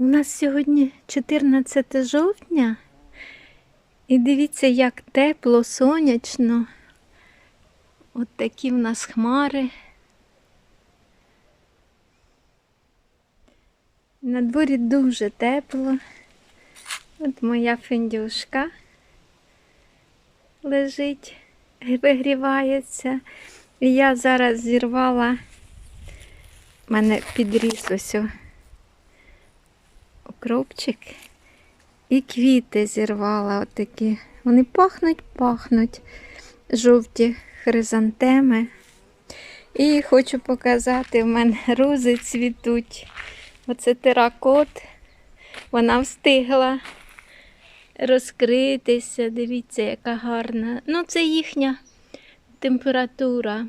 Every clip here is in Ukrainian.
У нас сьогодні 14 жовтня. І дивіться, як тепло, сонячно. От такі в нас хмари. На дворі дуже тепло. От моя фендюшка лежить, вигрівається. І я зараз зірвала, в мене підріс ось окропчик. І квіти зірвала отакі. Вони пахнуть, пахнуть жовті хризантеми. І хочу показати, в мене рози цвітуть. Оце теракот. Вона встигла розкритися. Дивіться, яка гарна. Ну, це їхня температура.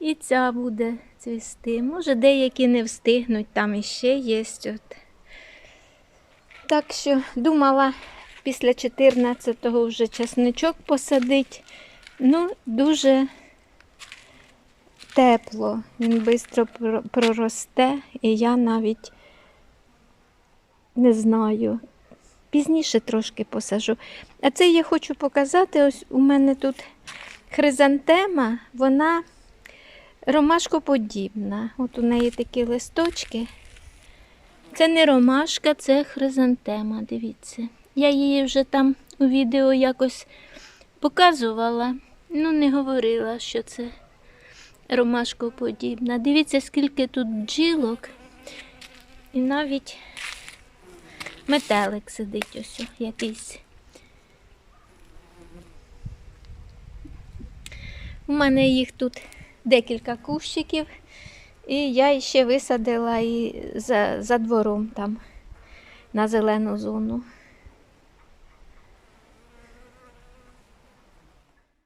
І ця буде цвісти. Може, деякі не встигнуть, там іще є. От. Так що думала після 14-го вже часничок посадить. Ну, дуже тепло. Він швидко проросте, і я навіть не знаю. Пізніше трошки посажу. А це я хочу показати. Ось у мене тут хризантема, вона ромашкоподібна. От у неї такі листочки. Це не ромашка, це хризантема, дивіться. Я її вже там у відео якось показувала, ну не говорила, що це ромашкоподібна. Дивіться, скільки тут бджілок. І навіть метелик сидить ось якийсь. У мене їх тут декілька кущиків. І я ще висадила і за, за двором там на зелену зону.